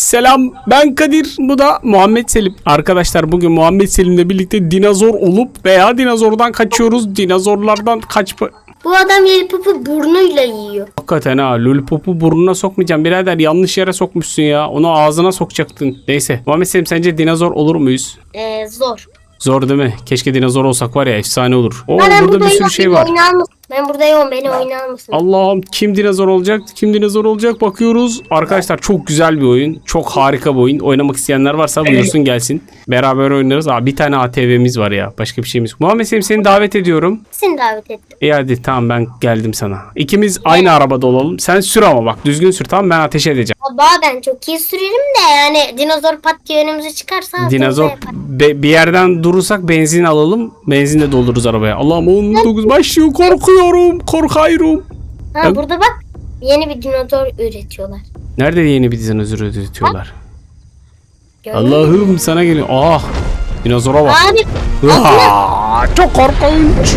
Selam ben Kadir bu da Muhammed Selim. Arkadaşlar bugün Muhammed Selim'le birlikte dinozor olup veya dinozordan kaçıyoruz. Dinozorlardan kaçma... Bu adam lillipupu burnuyla yiyor. Hakikaten ha lollipopu burnuna sokmayacağım birader yanlış yere sokmuşsun ya. Onu ağzına sokacaktın. Neyse Muhammed Selim sence dinozor olur muyuz? Ee, zor. Zor değil mi? Keşke dinozor olsak var ya efsane olur. Oo burada bir sürü şey var. Oynar mısın? Ben buradayım beni oynar mısın? Allah'ım kim dinozor olacak? Kim dinozor olacak? Bakıyoruz. Arkadaşlar çok güzel bir oyun. Çok harika bir oyun. Oynamak isteyenler varsa buyursun gelsin. Beraber oynarız. Aa, bir tane ATV'miz var ya. Başka bir şeyimiz. Muhammed Selim seni davet ediyorum. Seni davet ettim. İyi hadi tamam ben geldim sana. İkimiz aynı arabada olalım. Sen sür ama bak düzgün sür tamam ben ateş edeceğim. Baba ben çok iyi sürerim de yani dinozor pat diye önümüze çıkarsa Dinozor be- bir yerden durursak benzin alalım. Benzinle doldururuz arabaya. Allah'ım 19 başlıyor. Korkuyorum. Korkuyorum. Ha burada bak yeni bir dinozor üretiyorlar. Nerede yeni bir dinozor üretiyorlar? Allah'ım sana geliyor. Ah! Dinozora bak. Abi Aa, çok korkunç.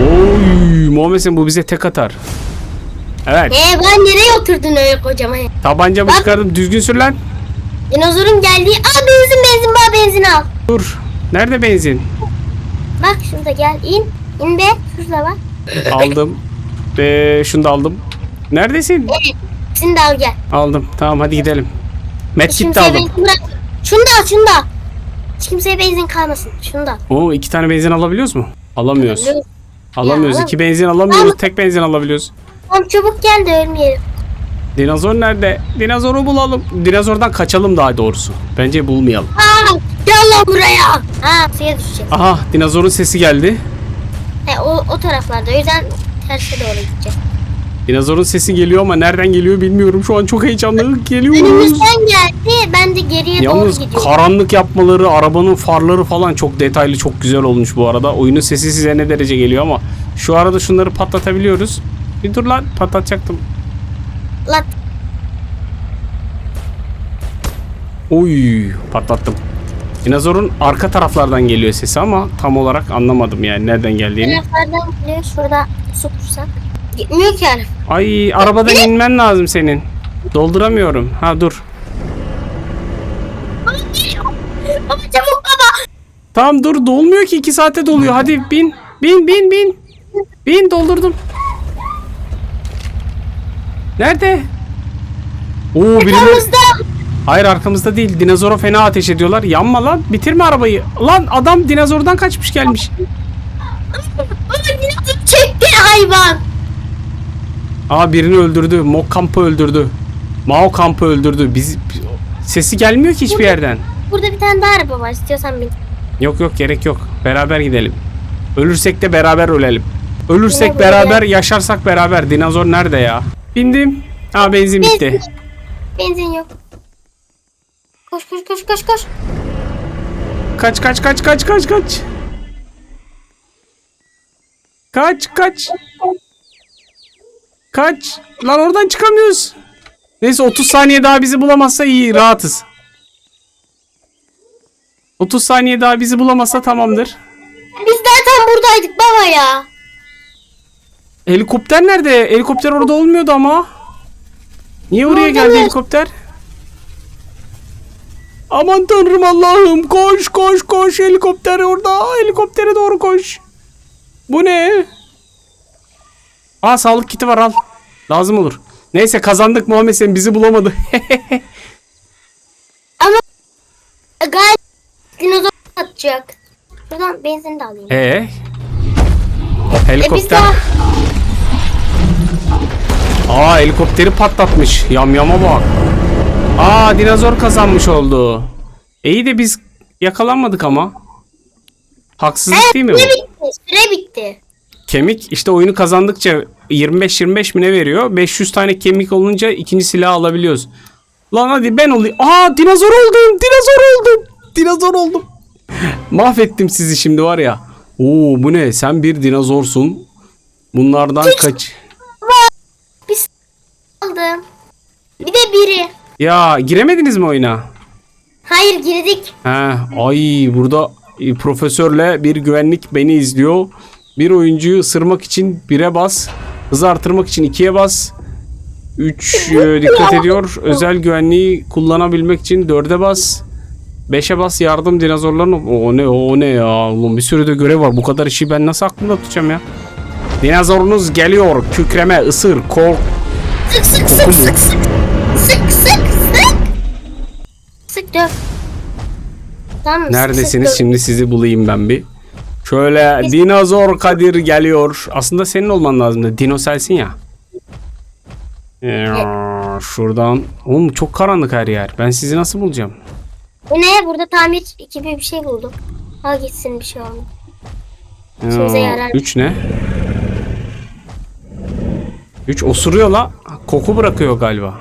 Oy, Muhammed Sen bu bize tek atar. Evet. ee, ben nereye oturdun öyle kocaman? Tabancamı Bak. çıkardım. Düzgün sür lan. Dinozorun geldiği aa benzin benzin bana benzin al. Dur. Nerede benzin? Bak şurada gel in. İn be şurada bak. Aldım. Ve şunu da aldım. Neredesin? Evet. Seni de al gel. Aldım. Tamam hadi gidelim. Medkit de aldım. Şunu da al şunu da al. Hiç kimseye benzin kalmasın. Şunu da al. Oo iki tane benzin alabiliyoruz mu? Alamıyoruz. Alamıyoruz. Ya, İki benzin alamıyoruz. Tek benzin alabiliyoruz. Tamam çabuk gel de ölmeyelim. Dinozor nerede? Dinozoru bulalım. Dinozordan kaçalım daha doğrusu. Bence bulmayalım. Aa, gel lan buraya. Ha suya düşeceğiz. Aha dinozorun sesi geldi. He, o, o taraflarda. O yüzden terse doğru gideceğiz. Dinozorun sesi geliyor ama nereden geliyor bilmiyorum. Şu an çok heyecanlı. Geliyoruz. Önümüzden geldi. Ben de geriye Yalnız doğru gidiyorum. karanlık yapmaları, arabanın farları falan çok detaylı, çok güzel olmuş bu arada. Oyunun sesi size ne derece geliyor ama şu arada şunları patlatabiliyoruz. Bir dur lan patlatacaktım. Lan Oy patlattım. Dinozorun arka taraflardan geliyor sesi ama tam olarak anlamadım yani nereden geldiğini. taraflardan geliyor. Şurada su kursak. Gitmiyor ki herif. Ay arabadan inmen lazım senin. Dolduramıyorum. Ha dur. Baba çabuk baba. Tamam dur dolmuyor ki 2 saate doluyor. Hadi bin. Bin bin bin. Bin doldurdum. Nerede? Oo birileri... Arkamızda. Hayır arkamızda değil. Dinozora fena ateş ediyorlar. Yanma lan. Bitirme arabayı. Lan adam dinozordan kaçmış gelmiş. Dinozor çekti hayvan. Aa birini öldürdü. Mok kampı öldürdü. Mao kampı öldürdü. Biz sesi gelmiyor ki hiçbir yerden. Burada bir tane daha araba var. İstiyorsan bin. Yok yok gerek yok. Beraber gidelim. Ölürsek de beraber ölelim. Ölürsek beraber, yaşarsak beraber. Dinozor nerede ya? Bindim. Aa benzin bitti. Benzin yok. Koş koş koş koş koş. Kaç kaç kaç kaç kaç kaç. Kaç kaç. Kaç. Lan oradan çıkamıyoruz. Neyse 30 saniye daha bizi bulamazsa iyi rahatız. 30 saniye daha bizi bulamazsa tamamdır. Biz zaten buradaydık baba ya. Helikopter nerede? Helikopter orada olmuyordu ama. Niye oraya geldi mı? helikopter? Aman tanrım Allah'ım koş koş koş helikopter orada helikoptere doğru koş. Bu ne? Aa sağlık kiti var al. Lazım olur. Neyse kazandık Muhammed sen bizi bulamadı. Ama galiba dinozor atacak. Şuradan benzin de alayım. Ee? E Helikopter. daha Aa helikopteri patlatmış. Yamyama bak. Aa dinozor kazanmış oldu. İyi de biz yakalanmadık ama. Haksızlık değil mi bu? süre bitti. Süre bitti. Kemik işte oyunu kazandıkça 25-25 mi ne veriyor? 500 tane kemik olunca ikinci silah alabiliyoruz. Lan hadi ben olayım. Aa dinozor oldum. Dinozor oldum. Dinozor oldum. Mahvettim sizi şimdi var ya. Oo bu ne? Sen bir dinozorsun. Bunlardan kaç. Biz aldım. Bir de biri. Ya giremediniz mi oyuna? Hayır girdik. He, ay burada e, profesörle bir güvenlik beni izliyor. Bir oyuncuyu ısırmak için bire bas. Hızı artırmak için ikiye bas. 3 dikkat ediyor. Özel güvenliği kullanabilmek için 4'e bas. 5'e bas yardım dinozorların. O ne o ne ya. Oğlum bir sürü de görev var. Bu kadar işi ben nasıl aklımda tutacağım ya. Dinozorunuz geliyor. Kükreme, ısır, kork. Sık sık sık sık. Sık sık sık. Sık dök. Tamam Neredesiniz? sık, Şimdi sizi bulayım ben bir. Şöyle dinozor Kadir geliyor. Aslında senin olman lazım. Dinoselsin ya. Ya, Şuradan. Oğlum çok karanlık her yer. Ben sizi nasıl bulacağım? dök. Bu ne? Burada tamir gibi bir şey buldum. Ha gitsin bir şey oldu. İşimize yarar. 3 ne? 3 osuruyor la. Koku bırakıyor galiba.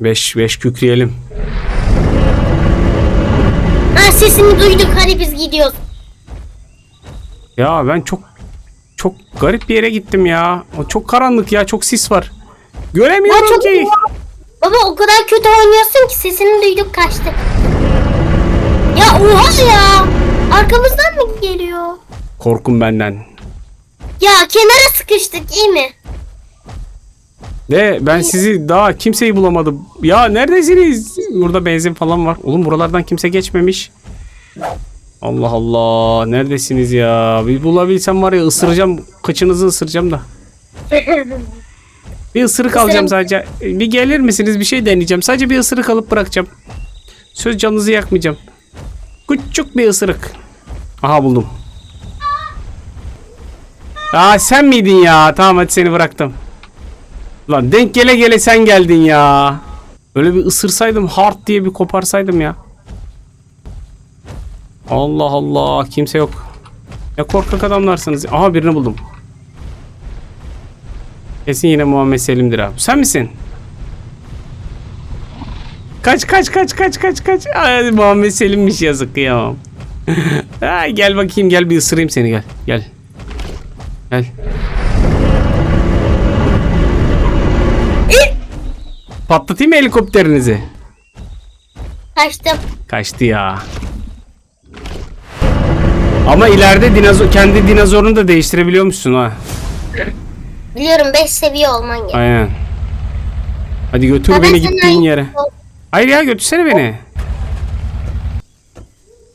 5 5 kükreyelim. Ha sesini duyduk hadi biz gidiyoruz. Ya ben çok çok garip bir yere gittim ya. O çok karanlık ya. Çok sis var. Göremiyorum çok ki. Baba o kadar kötü oynuyorsun ki sesini duyduk kaçtık. Ya oha ya. Arkamızdan mı geliyor? Korkun benden. Ya kenara sıkıştık iyi mi? De ben sizi daha kimseyi bulamadım. Ya neredesiniz? Burada benzin falan var. Oğlum buralardan kimse geçmemiş. Allah Allah. Neredesiniz ya? Bir bulabilsem var ya ısıracağım. Kıçınızı ısıracağım da. Bir ısırık alacağım sadece. Bir gelir misiniz? Bir şey deneyeceğim. Sadece bir ısırık alıp bırakacağım. Söz canınızı yakmayacağım. Küçük bir ısırık. Aha buldum. Aa sen miydin ya? Tamam hadi seni bıraktım. Lan denk gele gele sen geldin ya. Öyle bir ısırsaydım hard diye bir koparsaydım ya. Allah Allah kimse yok. Ne korkak adamlarsınız. Aha birini buldum. Kesin yine Muhammed Selim'dir abi. Sen misin? Kaç kaç kaç kaç kaç kaç. Ay, Muhammed Selim'miş yazık kıyamam. Ay, gel bakayım gel bir ısırayım seni gel. Gel. Gel. Patlatayım mı helikopterinizi? Kaçtım. Kaçtı ya. Ama ileride dinozor kendi dinozorunu da değiştirebiliyormuşsun ha. Biliyorum 5 seviye olman gerek. Aynen. Hadi götür Ha, ben beni gittiğin yere. Hayır ya götürsene beni.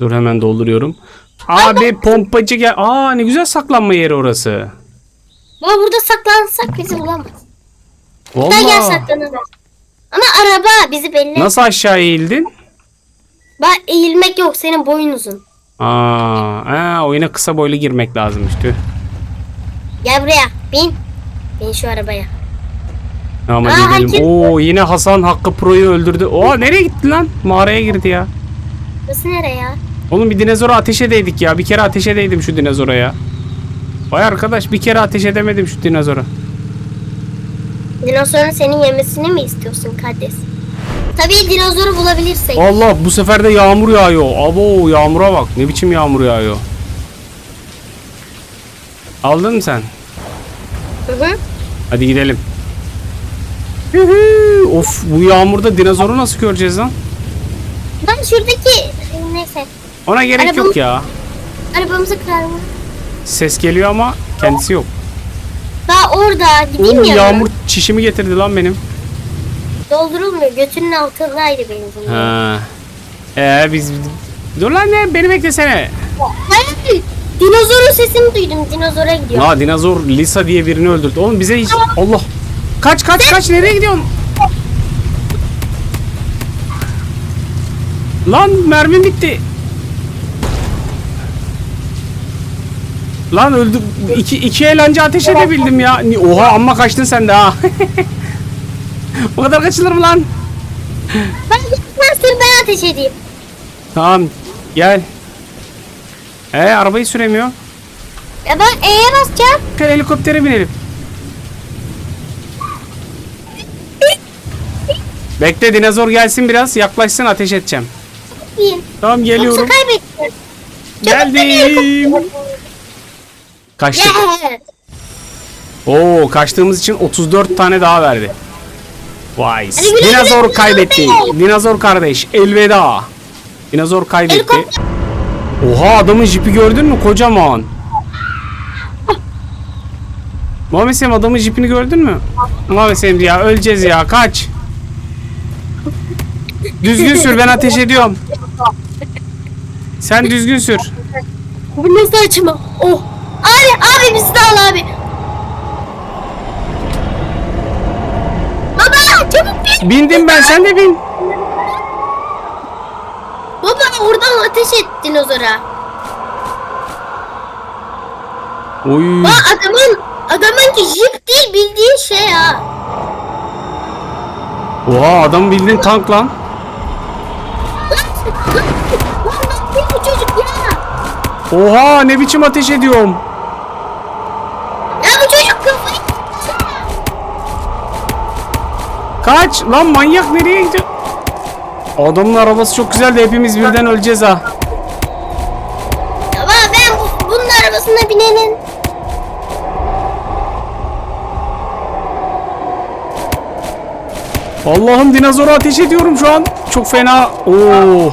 Dur hemen dolduruyorum. Abi pompacı gel. Aa ne güzel saklanma yeri orası. Baba burada saklansak bizi bulamaz. Gel gel Vallahi. saklanalım. Ama araba bizi belli. Nasıl aşağı eğildin? Bak eğilmek yok senin boyun uzun. Aa, aa oyuna kısa boylu girmek lazımmış tüh. Gel buraya bin. Bin şu arabaya. Tamam Aa, gidelim. Oo yine Hasan Hakkı Pro'yu öldürdü. Oo nereye gitti lan? Mağaraya girdi ya. Burası nereye ya? Oğlum bir dinozora ateş edeydik ya. Bir kere ateş edeydim şu dinozora ya. Vay arkadaş bir kere ateş edemedim şu dinozora. Dinozorun senin yemesini mi istiyorsun kardeş? Tabii dinozoru bulabilirsek. Allah bu sefer de yağmur yağıyor. Abo yağmura bak. Ne biçim yağmur yağıyor. Aldın mı sen? Hı hı. Hadi gidelim. Hühü. of bu yağmurda dinozoru nasıl göreceğiz lan? Ben şuradaki neyse Ona gerek Arabamı- yok ya. arabamızı kırarım. Ses geliyor ama kendisi yok. Daha orada gideyim Oğlum ya. yağmur çişimi getirdi lan benim. Doldurulmuyor. Götünün altındaydı benzin. Ha. Ee biz Dur lan ne beni beklesene. Hayır. Dinozorun sesini duydum. Dinozora gidiyor. Ha dinozor Lisa diye birini öldürdü. Oğlum bize hiç Allah. Kaç kaç kaç nereye gidiyorsun? Lan mermim bitti. Lan öldüm. İki, iki el anca ateş edebildim ya. Oha amma kaçtın sen de ha. Bu kadar kaçılır mı lan? Ben gitmezsen ben ateş edeyim. Tamam gel. Ee arabayı süremiyor. Ya ben E'ye basacağım. Gel helikoptere binelim. Bekle dinozor gelsin biraz yaklaşsın ateş edeceğim. Bin. Tamam Yoksa geliyorum. kaybettim. Geldim. Kaçtık. Oo kaçtığımız için 34 tane daha verdi. Vay. Dinozor kaybetti. Dinozor kardeş elveda. Dinozor kaybetti. Oha adamın jipi gördün mü kocaman. Muhammed Selim adamın jipini gördün mü? Muhammed Selim ya öleceğiz ya kaç. Düzgün sür ben ateş ediyorum. Sen düzgün sür. Bu ne saçma? Oh. Abi abi bizi de al abi. Baba çabuk bin. Bindim ben sen de bin. Baba oradan ateş et dinozora. Oy. Bak adamın adamın ki jip değil bildiğin şey ya. Oha adam bildiğin tank lan. Lan lan lan ne bu çocuk ya? Oha ne biçim ateş ediyorum. Kaç lan manyak nereye gidiyor? Adamın arabası çok güzel de hepimiz birden öleceğiz ha. Baba ben bu, bunun arabasına binenin. Allah'ım dinozora ateş ediyorum şu an. Çok fena. Oo.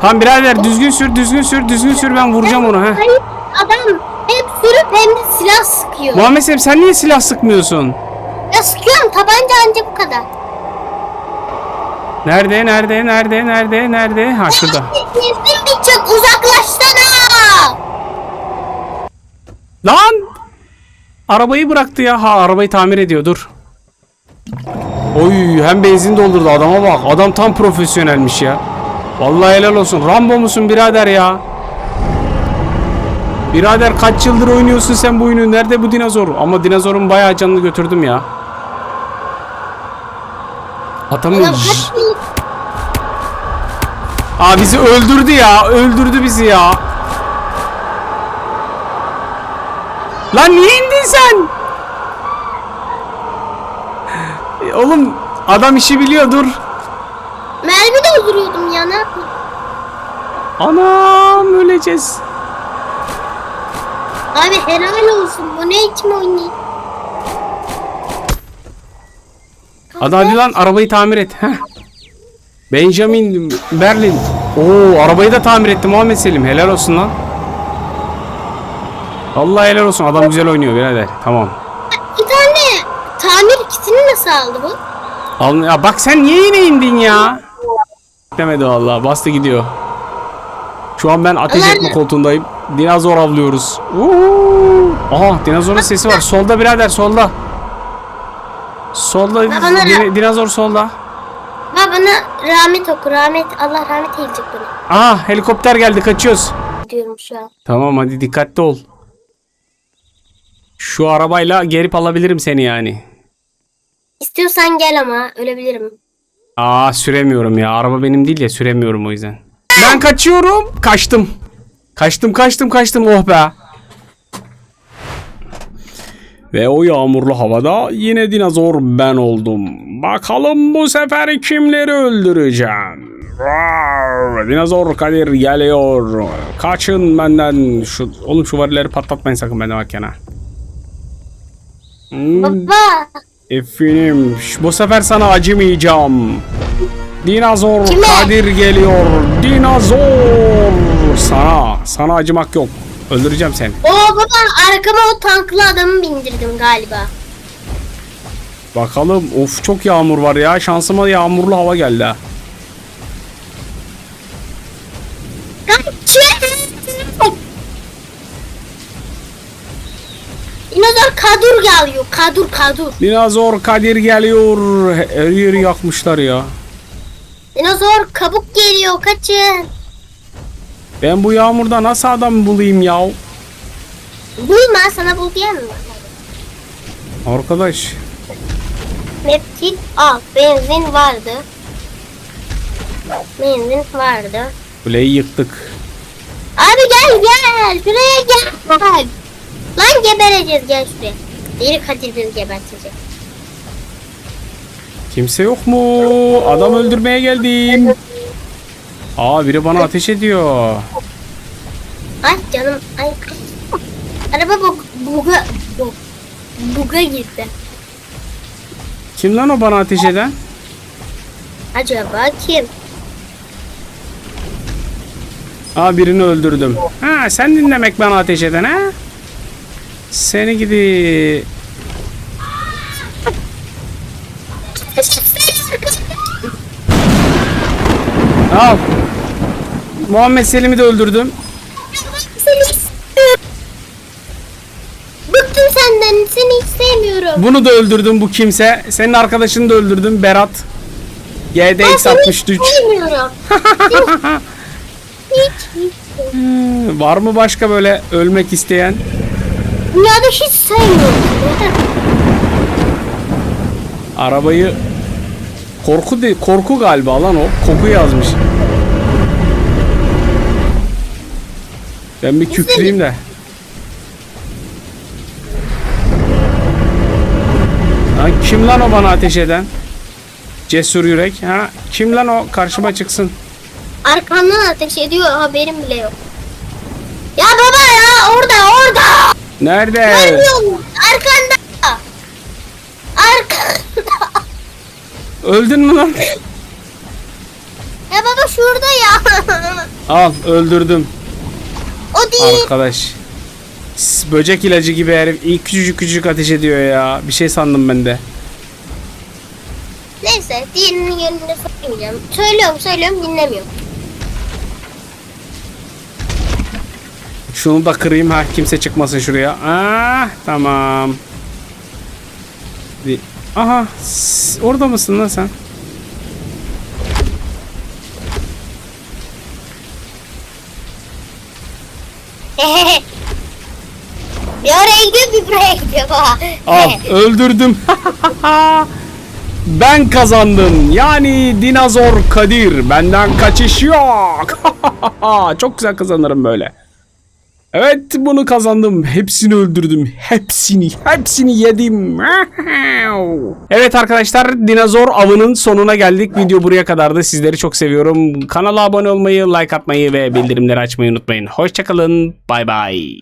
Tamam birader düzgün sür düzgün sür düzgün sür ben vuracağım onu ha. Hayır adam hem sürüp hem de silah sıkıyor. Muhammed Selim sen niye silah sıkmıyorsun? Sıkıyorum tabanca anca bu kadar. Nerede nerede nerede nerede nerede? Ha şurada. Kesin bir çok uzaklaşsana. Lan! Arabayı bıraktı ya. Ha arabayı tamir ediyor dur. Oy hem benzin doldurdu adama bak. Adam tam profesyonelmiş ya. Vallahi helal olsun. Rambo musun birader ya? Birader kaç yıldır oynuyorsun sen bu oyunu? Nerede bu dinozor? Ama dinozorun bayağı canını götürdüm ya. Atamıyor. Ulan kaç yıl- Aa bizi öldürdü ya. Öldürdü bizi ya. Lan niye indin sen? E, Oğlum adam işi biliyor dur. Mermi dolduruyordum ya ne yapayım? Anam öleceğiz. Abi helal olsun bu ne için oynayayım? Hadi hadi lan arabayı tamir et. Heh. Benjamin Berlin. Oo arabayı da tamir etti Muhammed Selim. Helal olsun lan. Allah helal olsun. Adam güzel oynuyor birader. Tamam. Bir tane tamir kitini nasıl aldı bu? Al, ya bak sen niye yine indin ya? Demedi vallahi bastı gidiyor. Şu an ben ateş etme koltuğundayım. Dinozor avlıyoruz. Oo! Aha dinozorun sesi var. Solda birader solda. Solda bana din- dinozor solda. Baba bana rahmet oku rahmet Allah rahmet eylecek bunu. Aha helikopter geldi kaçıyoruz. Diyorum şu an. Tamam hadi dikkatli ol. Şu arabayla gelip alabilirim seni yani. İstiyorsan gel ama ölebilirim. Aa süremiyorum ya. Araba benim değil ya süremiyorum o yüzden. Ben kaçıyorum. Kaçtım. Kaçtım kaçtım kaçtım oh be. Ve o yağmurlu havada yine dinozor ben oldum. Bakalım bu sefer kimleri öldüreceğim. Rar! Dinozor Kadir geliyor. Kaçın benden. Şu, oğlum şu varileri patlatmayın sakın bende varken ha. Hmm. Baba Efendim bu sefer sana acımayacağım. Dinozor Kime? Kadir geliyor. Dinozor. Sana. Sana acımak yok. Öldüreceğim seni. Oo baba arkama o tanklı adamı bindirdim galiba. Bakalım. Of çok yağmur var ya. Şansıma yağmurlu hava geldi ha. Dinozor kadur geliyor. Kadur kadur. Dinozor Kadir geliyor. Her yeri yakmışlar ya. Dinozor kabuk geliyor. Kaçın. Ben bu yağmurda nasıl adam bulayım ya? Bulma sana bul diyen mi? Arkadaş. Neptil al. Benzin vardı. Benzin vardı. Kuleyi yıktık. Abi gel gel. Şuraya gel. Lan gebereceğiz gel şuraya. Deli Kadir bizi gebertecek. Kimse yok mu? Adam öldürmeye geldim. Aa biri bana ateş ediyor. Ay canım. Ay. Araba bug, buga, bug, buga girdi. Kim lan o bana ateş eden? Acaba kim? Aa birini öldürdüm. Ha sen dinlemek bana ateş eden ha? Seni gidi Al. Muhammed Selim'i de öldürdüm. Seni. Bıktım senden. Seni hiç sevmiyorum. Bunu da öldürdüm bu kimse. Senin arkadaşını da öldürdüm Berat. Ben GDX seni 63. hiç sevmiyorum. hiç, hiç. Var mı başka böyle ölmek isteyen? Dünyada hiç sevmiyorum. Neden? Arabayı korku de korku galiba lan o. Koku yazmış. Ben bir kükreyim de. Lan kim lan o bana ateş eden? Cesur yürek. Ha? Kim lan o? Karşıma çıksın. Arkamdan ateş ediyor haberim bile yok. Ya baba ya orada orada. Nerede? Görmüyor musun? Arkanda. Öldün mü lan? Ya baba şurada ya. Al öldürdüm. o değil. Arkadaş. S- Böcek ilacı gibi herif. İyi küçücük küçücük ateş ediyor ya. Bir şey sandım ben de. Neyse diğerinin yerinde söylemeyeceğim. Söylüyorum söylüyorum dinlemiyor. Şunu da kırayım ha kimse çıkmasın şuraya. Ah tamam. Bir- Aha orada mısın lan sen? bir oraya gidiyor bir buraya gidiyor baba. Al öldürdüm. ben kazandım. Yani dinozor Kadir. Benden kaçış yok. Çok güzel kazanırım böyle. Evet bunu kazandım. Hepsini öldürdüm. Hepsini, hepsini yedim. evet arkadaşlar dinozor avının sonuna geldik. Video buraya kadardı. Sizleri çok seviyorum. Kanala abone olmayı, like atmayı ve bildirimleri açmayı unutmayın. Hoşçakalın. Bay bay.